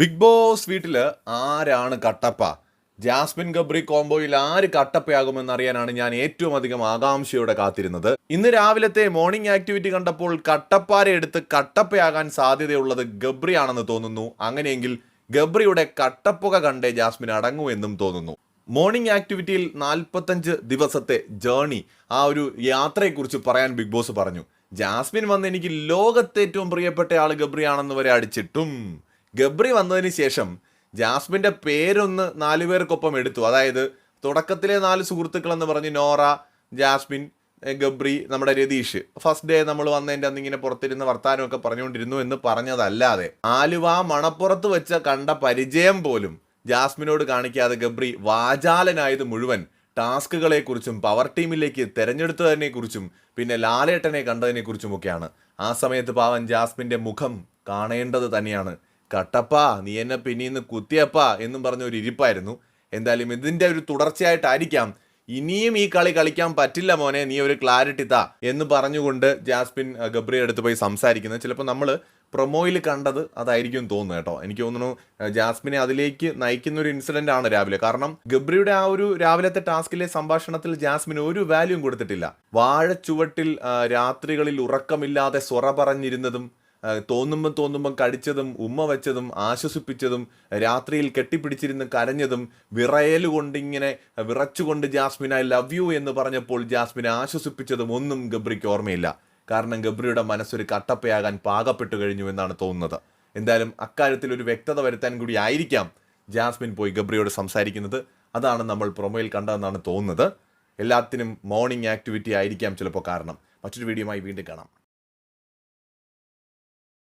Big boss വീട്ടിൽ ആരാണ് Kattappa? Jasmine Gabri കോംബോയിൽ ആര് കട്ടപ്പയാകുമെന്ന് അറിയാനാണ് ഞാൻ ഏറ്റവും അധികം ആകാംക്ഷയോടെ കാത്തിരുന്നത്. ഇന്ന് രാവിലത്തെ മോർണിംഗ് ആക്ടിവിറ്റി കണ്ടപ്പോൾ കട്ടപ്പാരെ എടുത്ത് കട്ടപ്പയാകാൻ സാധ്യതയുള്ളത് ഗബ്രിയാണെന്ന് തോന്നുന്നു. അങ്ങനെയെങ്കിൽ ഗബ്രിയുടെ കട്ടപ്പുക കണ്ടേ ജാസ്മിൻ അടങ്ങൂ എന്നും തോന്നുന്നു. മോർണിംഗ് ആക്ടിവിറ്റിയിൽ നാൽപ്പത്തഞ്ച് ദിവസത്തെ ജേണി ആ ഒരു യാത്രയെക്കുറിച്ച് പറയാൻ ബിഗ് ബോസ് പറഞ്ഞു. ജാസ്മിൻ വന്ന് എനിക്ക് ലോകത്തേറ്റവും പ്രിയപ്പെട്ട ആൾ ഗബ്രിയാണെന്ന് വരെ അടിച്ചിട്ടും ഗബ്രി വന്നതിന് ശേഷം ജാസ്മിന്റെ പേരൊന്ന് നാലു പേർക്കൊപ്പം എടുത്തു. അതായത് തുടക്കത്തിലെ നാല് സുഹൃത്തുക്കൾ എന്ന് പറഞ്ഞ് നോറ ജാസ്മിൻ ഗബ്രി നമ്മുടെ രതീഷ്. ഫസ്റ്റ് ഡേ നമ്മൾ വന്നതിന്റെ അന്ന് ഇങ്ങനെ പുറത്തിരുന്ന് വർത്താനമൊക്കെ പറഞ്ഞുകൊണ്ടിരുന്നു എന്ന് പറഞ്ഞതല്ലാതെ ആലുവ മണപ്പുറത്ത് വെച്ച കണ്ട പരിചയം പോലും ജാസ്മിനോട് കാണിക്കാതെ ഗബ്രി വാചാലനായത് മുഴുവൻ ടാസ്കുകളെ കുറിച്ചും പവർ ടീമിലേക്ക് തെരഞ്ഞെടുത്തതിനെ കുറിച്ചും പിന്നെ ലാലേട്ടനെ കണ്ടതിനെക്കുറിച്ചുമൊക്കെയാണ്. ആ സമയത്ത് പാവൻ ജാസ്മിന്റെ മുഖം കാണേണ്ടത് തന്നെയാണ്. കട്ടപ്പാ നീ എന്നെ പിന്നീന്ന് കുത്തിയപ്പാ എന്നും പറഞ്ഞ ഒരു ഇരിപ്പായിരുന്നു. എന്തായാലും ഇതിന്റെ ഒരു തുടർച്ചയായിട്ടായിരിക്കാം. ഇനിയും ഈ കളി കളിക്കാൻ പറ്റില്ല മോനെ നീ ഒരു ക്ലാരിറ്റി താ എന്ന് പറഞ്ഞുകൊണ്ട് ജാസ്മിൻ ഗബ്രിയുടെ അടുത്ത് പോയി സംസാരിക്കുന്നത് ചിലപ്പോൾ നമ്മൾ പ്രൊമോയിൽ കണ്ടത് അതായിരിക്കും തോന്നുന്നു കേട്ടോ. എനിക്ക് തോന്നുന്നു ജാസ്മിനെ അതിലേക്ക് നയിക്കുന്ന ഒരു ഇൻസിഡന്റ് ആണ് രാവിലെ. കാരണം ഗബ്രിയുടെ ആ ഒരു രാവിലത്തെ ടാസ്കിലെ സംഭാഷണത്തിൽ ജാസ്മിന് ഒരു വാല്യൂം കൊടുത്തിട്ടില്ല. വാഴച്ചുവട്ടിൽ ചുവട്ടിൽ രാത്രികളിൽ ഉറക്കമില്ലാതെ സ്വറ പറഞ്ഞിരുന്നതും തോന്നുമ്പം തോന്നുമ്പം കടിച്ചതും ഉമ്മ വെച്ചതും ആശ്വസിപ്പിച്ചതും രാത്രിയിൽ കെട്ടിപ്പിടിച്ചിരുന്ന് കരഞ്ഞതും വിറയലുകൊണ്ടിങ്ങനെ വിറച്ചുകൊണ്ട് ജാസ്മിൻ ഐ ലവ് യു എന്ന് പറഞ്ഞപ്പോൾ ജാസ്മിനെ ആശ്വസിപ്പിച്ചതും ഒന്നും ഗബ്രിക്ക് ഓർമ്മയില്ല. കാരണം ഗബ്രിയുടെ മനസ്സൊരു കട്ടപ്പയാകാൻ പാകപ്പെട്ടു കഴിഞ്ഞു എന്നാണ് തോന്നുന്നത്. എന്തായാലും അക്കാര്യത്തിൽ ഒരു വ്യക്തത വരുത്താൻ കൂടി ആയിരിക്കാം ജാസ്മിൻ പോയി ഗബ്രിയോട് സംസാരിക്കുന്നത്. അതാണ് നമ്മൾ പ്രൊമോയിൽ കണ്ടതെന്നാണ് തോന്നുന്നത്. എല്ലാത്തിനും മോർണിംഗ് ആക്ടിവിറ്റി ആയിരിക്കാം ചിലപ്പോൾ കാരണം. മറ്റൊരു വീഡിയോയുമായി വീണ്ടും കാണാം.